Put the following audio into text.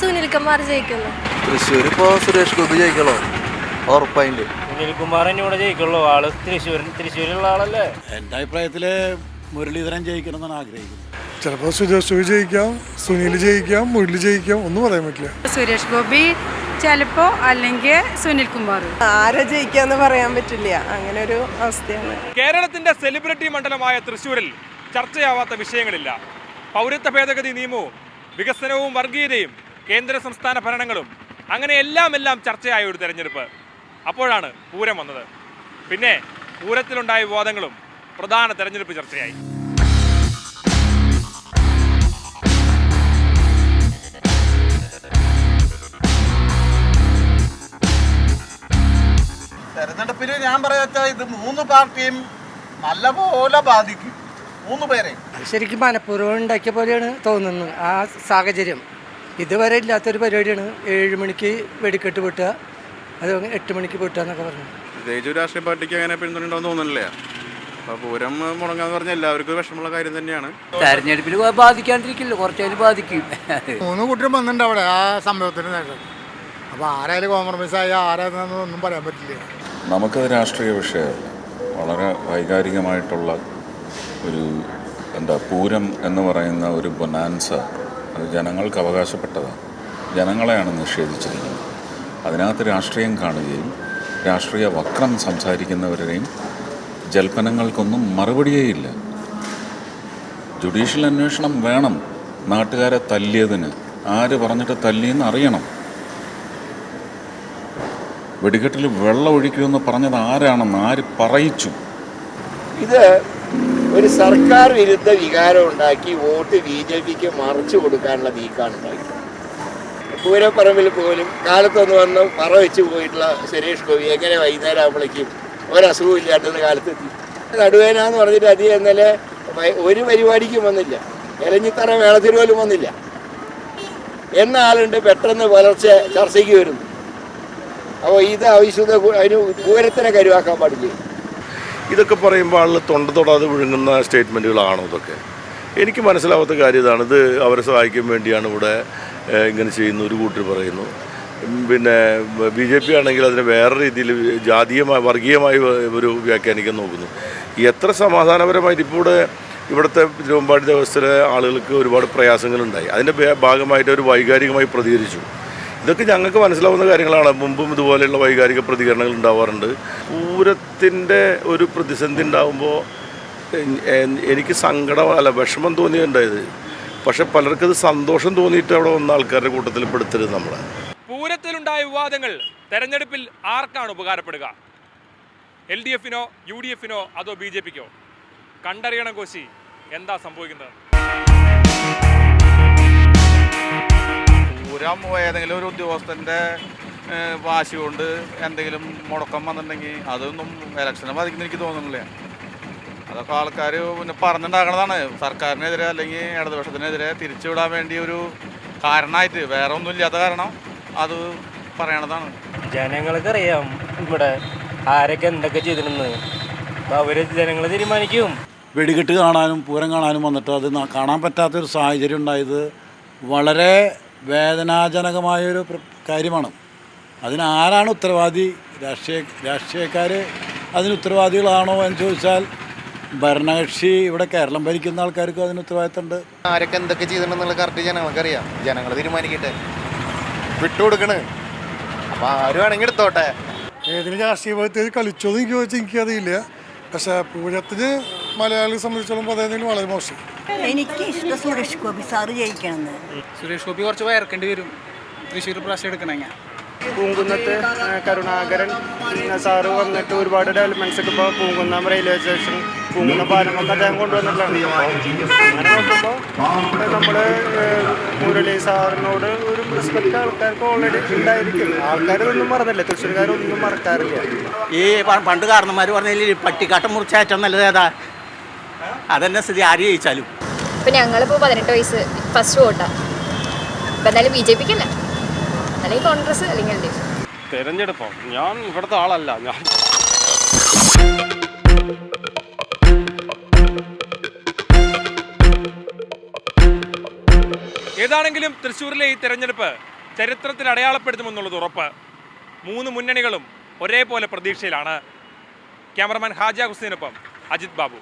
സുനിൽകുമാർ ജയിക്കുന്നു. തൃശ്ശൂർ ഇപ്പോൾ സുരേഷ് ഗോപി ജയിക്കണോ? ഉറപ്പായിട്ട് സുനിൽകുമാർ തന്നെ ഇവിടെ ജയിക്കുള്ളൂ. ആൾ തൃശ്ശൂർ തൃശ്ശൂരിലുള്ള ആളല്ലേ? എന്റെ അഭിപ്രായത്തിൽ മുരളീധരൻ ജയിക്കണം എന്നാണ് ആഗ്രഹിക്കുന്നത്. ചിലപ്പോൾ സുരേഷ് ഗോപി ജയിക്കാം സുനിൽ ജയിക്കാം മുരളി ജയിക്കാം ഒന്നും പറയാൻ പറ്റില്ല. സുരേഷ് ഗോപി ചിലപ്പോ അല്ലെങ്കിൽ സുനിൽ കുമാർ ആരെ ജയിക്കാന്ന് പറയാൻ പറ്റില്ല. അങ്ങനെ ഒരു അവസ്ഥയാണ്. കേരളത്തിന്റെ സെലിബ്രിറ്റി മണ്ഡലമായ തൃശ്ശൂരിൽ ചർച്ചയാവാത്ത വിഷയങ്ങളില്ല. പൗരത്വ ഭേദഗതി നിയമവും വികസനവും വർഗീയതയും കേന്ദ്ര സംസ്ഥാന ഭരണങ്ങളും അങ്ങനെ എല്ലാം എല്ലാം ചർച്ചയായ ഒരു തെരഞ്ഞെടുപ്പ് അപ്പോഴാണ് പൂരം വന്നത്. പിന്നെ പൂരത്തിലുണ്ടായ വിവാദങ്ങളും പ്രധാന തെരഞ്ഞെടുപ്പ് ചർച്ചയായി. തെരഞ്ഞെടുപ്പിൽ ഞാൻ പറയാച്ച ഇത് മൂന്ന് പാർട്ടിയും നല്ലപോലെ ബാധിക്കും. മൂന്ന് പേരെ. ശരിക്കും മനഃപൂർവം ഉണ്ടാക്കിയ പോലെയാണ് തോന്നുന്നത് ആ സാഹചര്യം. ഇതുവരെ ഇല്ലാത്തൊരു പരിപാടിയാണ്. ഏഴ് മണിക്ക് വെടിക്കെട്ട് പൊട്ടുക. അത് എട്ട് മണിക്ക് പൊട്ടുക എന്നൊക്കെ പറഞ്ഞു. പ്രത്യേകിച്ച് ഒരു രാഷ്ട്രീയ പാർട്ടിക്ക് അങ്ങനെ പിന്തുണയുണ്ടാവും തോന്നുന്നില്ല. അപ്പോൾ പൂരം മുടങ്ങാന്ന് പറഞ്ഞാൽ എല്ലാവർക്കും വിഷമമുള്ള കാര്യം തന്നെയാണ്. തെരഞ്ഞെടുപ്പിൽ ബാധിക്കാണ്ടിരിക്കില്ല കുറച്ചതിന് ബാധിക്കും. മൂന്ന് കൂട്ടരും വന്നിട്ടുണ്ട് അവിടെ ആ സംഭവത്തിന് നേരം. അപ്പോൾ ആരായാലും കോംപ്രമൈസ് ആയി ആരായെന്നൊന്നും ഒന്നും പറയാൻ പറ്റില്ല. നമുക്കത് രാഷ്ട്രീയ വിഷയമല്ല വളരെ വൈകാരികമായിട്ടുള്ള ഒരു എന്താ പൂരം എന്ന് പറയുന്ന ഒരു ബൊനാൻസ അത് ജനങ്ങൾക്ക് അവകാശപ്പെട്ടതാണ്. ജനങ്ങളെയാണ് നിഷേധിച്ചിരിക്കുന്നത്. അതിനകത്ത് രാഷ്ട്രീയം കാണുകയും രാഷ്ട്രീയ വക്രം സംസാരിക്കുന്നവരുടെയും ജൽപ്പനങ്ങൾക്കൊന്നും മറുപടിയേയില്ല. ജുഡീഷ്യൽ അന്വേഷണം വേണം. നാട്ടുകാരെ തല്ലിയതിന്. ആര് പറഞ്ഞിട്ട് തല്ലിയെന്ന് അറിയണം. വെടിക്കെട്ടിൽ വെള്ളം ഒഴിക്കുമെന്ന് പറഞ്ഞത് ആരാണെന്ന് ആര് പറയിച്ചു? ഇത് ഒരു സർക്കാർ വിരുദ്ധ വികാരം ഉണ്ടാക്കി വോട്ട് ബി ജെ പിക്ക് മറിച്ചു കൊടുക്കാനുള്ള നീക്കാണ് ഉണ്ടായത് പൂരപ്പറമ്പിൽ പോലും കാലത്തൊന്ന് വന്ന് പറ വെച്ച് പോയിട്ടുള്ള സുരേഷ് ഗോപി എങ്ങനെ വൈകുന്നേരം ആകുമ്പോഴേക്കും ഒരസുഖവും ഇല്ലാണ്ടെന്ന് കാലത്തെത്തി നടുവേന എന്ന് പറഞ്ഞിട്ട് അധികം ഇന്നലെ ഒരു പരിപാടിക്കും വന്നില്ല. എലഞ്ഞിത്തറ മേളത്തിന് പോലും വന്നില്ല. എന്ന ആളുണ്ട് പെട്ടെന്ന് പുലർച്ചെ ചർച്ചയ്ക്ക് വരുന്നു. അപ്പോൾ ഇത് കു- അതിന് പൂരത്തിനെ കരുവാക്കാൻ പാടില്ല? ഇതൊക്കെ പറയുമ്പോൾ ആളുകൾ തൊണ്ട തൊടാതെ വിഴുങ്ങുന്ന സ്റ്റേറ്റ്മെന്റുകളാണോ ഇതൊക്കെ? എനിക്ക് മനസ്സിലാവാത്ത കാര്യം ഇതാണ്. ഇത് അവരെ സഹായിക്കാൻ വേണ്ടിയാണ് ഇവിടെ ഇങ്ങനെ ചെയ്യുന്ന. ഒരു കൂട്ടർ പറയുന്നു. പിന്നെ ബി ജെ പി ആണെങ്കിൽ അതിനെ വേറെ രീതിയിൽ ജാതീയമായി വർഗീയമായി ഒരു വ്യാഖ്യാനിക്കാൻ നോക്കുന്നു. എത്ര സമാധാനപരമായിട്ട് ഇപ്പോൾ ഇവിടെ ഇവിടുത്തെ തിരുവമ്പാടി ദേവസ്ഥയിലെ ആളുകൾക്ക് ഒരുപാട് പ്രയാസങ്ങളുണ്ടായി. അതിന്റെ ഭാഗമായിട്ട് അവർ വൈകാരികമായി പ്രതികരിച്ചു. ഇതൊക്കെ ഞങ്ങൾക്ക് മനസ്സിലാവുന്ന കാര്യങ്ങളാണ്. മുമ്പും ഇതുപോലെയുള്ള വൈകാരിക പ്രതികരണങ്ങൾ ഉണ്ടാവാറുണ്ട്. പൂരത്തിന്റെ ഒരു പ്രതിസന്ധി ഉണ്ടാകുമ്പോൾ എനിക്ക് സങ്കടം അല്ല വിഷമം തോന്നിയുണ്ടായത് പക്ഷെ പലർക്കത് സന്തോഷം തോന്നിയിട്ട് അവിടെ വന്ന ആൾക്കാരുടെ കൂട്ടത്തിൽ പെടുത്തരുത് നമ്മളെ. പൂരത്തിലുണ്ടായ വിവാദങ്ങൾ തെരഞ്ഞെടുപ്പിൽ ആർക്കാണ് ഉപകാരപ്പെടുക? എൽ ഡി എഫിനോ യു ഡി എഫിനോ അതോ ബി ജെ പിക്കോ? കണ്ടറിയണം കോശി എന്താ സംഭവിക്കുന്നത്? പൂരം ഏതെങ്കിലും ഒരു ഉദ്യോഗസ്ഥന്റെ വാശി കൊണ്ട് എന്തെങ്കിലും മുടക്കം വന്നിട്ടുണ്ടെങ്കിൽ അതൊന്നും ഇലക്ഷനെ ബാധിക്കുന്ന എനിക്ക് തോന്നുന്നില്ല. അതൊക്കെ ആൾക്കാർ പിന്നെ പറഞ്ഞിട്ടുണ്ടാകണതാണ്. സർക്കാരിനെതിരെ അല്ലെങ്കിൽ ഇടതുപക്ഷത്തിനെതിരെ തിരിച്ചുവിടാൻ വേണ്ടി ഒരു കാരണമായിട്ട് വേറെ ഒന്നും ഇല്ലാത്ത കാരണം അത് പറയണതാണ്. ജനങ്ങൾക്ക് അറിയാം ഇവിടെ ആരൊക്കെ എന്തൊക്കെ ചെയ്തിരുന്നത് അപ്പോൾ അവർ ജനങ്ങൾ തീരുമാനിക്കും. വെടികെട്ട് കാണാനും പൂരം കാണാനും വന്നിട്ട് അത് കാണാൻ പറ്റാത്തൊരു സാഹചര്യം ഉണ്ടായത് വളരെ വേദനാജനകമായൊരു കാര്യമാണ്. അതിന് ആരാണ് ഉത്തരവാദി? രാഷ്ട്രീയ രാഷ്ട്രീയക്കാർ അതിന് ഉത്തരവാദികളാണോ എന്ന് ചോദിച്ചാൽ ഭരണകക്ഷി ഇവിടെ കേരളം ഭരിക്കുന്ന ആൾക്കാർക്ക് അതിന് ഉത്തരവാദിത്തമുണ്ട് ആരൊക്കെ എന്തൊക്കെ ചെയ്തിട്ടുണ്ടെന്നുള്ള കറക്റ്റ് ജനങ്ങൾക്കറിയാം. ജനങ്ങൾ തീരുമാനിക്കട്ടെ. വിട്ടുകൊടുക്കണ്. അപ്പം ആരും ആണെങ്കിൽ എടുത്തോട്ടെ. ഏതിന് രാഷ്ട്രീയ ഭാഗത്ത് കളിച്ചോന്ന് എനിക്ക് ചോദിച്ചാൽ എനിക്കറിയില്ല. പക്ഷേ പൂരത്തിന് മലയാളിയെ സംബന്ധിച്ചോളം പറയുന്നതിന് വളരെ മോശം. എനിക്ക് ഇഷ്ടം സുരേഷ് ഗോപി സാറ് ജയിക്കണമെന്ന് സുരേഷ് ഗോപി കുറച്ച് വയർക്കേണ്ടി വരും. തൃശ്ശൂർ പ്രാവശ്യം എടുക്കണമെങ്കിൽ പൂങ്കുന്നത്ത് കരുണാകരൻ സാറ് വന്നിട്ട് ഒരുപാട് ഡെവലപ്മെന്റ്സ് ഒക്കെ ഇപ്പോൾ പൂങ്കുന്നം റെയിൽവേ സ്റ്റേഷൻ പൂങ്കുന്ന പാലമൊക്കെ അദ്ദേഹം കൊണ്ടുവന്നിട്ടുള്ളതാണ്. അങ്ങനെ നോക്കുമ്പോൾ നമ്മൾ മുരളി സാറിനോട് ഒരു റെസ്പെക്ട് ആൾക്കാർക്ക് ഓൾറെഡി ഉണ്ടായിരിക്കും. ആൾക്കാരൊന്നും മറന്നില്ല തൃശ്ശൂർക്കാരൊന്നും മറക്കാറില്ല. ഈ പണ്ട് കാരണന്മാർ പറഞ്ഞില്ലേ പട്ടിക്കാട്ടം മുറിച്ച ഏറ്റവും നല്ലത് ഏതാ? അതന്നെ സ്ഥിതി? ആര് ജയിച്ചാലും. ഇപ്പൊ ഞങ്ങളിപ്പോ പതിനെട്ട് വയസ്സ് ഫസ്റ്റ് വോട്ടാ. ഇപ്പൊ എന്തായാലും ബി ജെ പിക്കല്ല? അല്ലെങ്കിൽ കോൺഗ്രസ് അല്ലെങ്കിൽ എൽ ഡി എഫ്. തെരഞ്ഞെടുപ്പോ. ഞാൻ ഇവിടുത്തെ ആളല്ല ഞാൻ ഏതാണെങ്കിലും തൃശ്ശൂരിലെ ഈ തെരഞ്ഞെടുപ്പ് ചരിത്രത്തിൽ അടയാളപ്പെടുത്തുമെന്നുള്ളത് ഉറപ്പ്. മൂന്ന് മുന്നണികളും ഒരേപോലെ പ്രതീക്ഷയിലാണ്. ക്യാമറമാൻ ഹാജ ഹുസൈനൊപ്പം അജിത് ബാബു.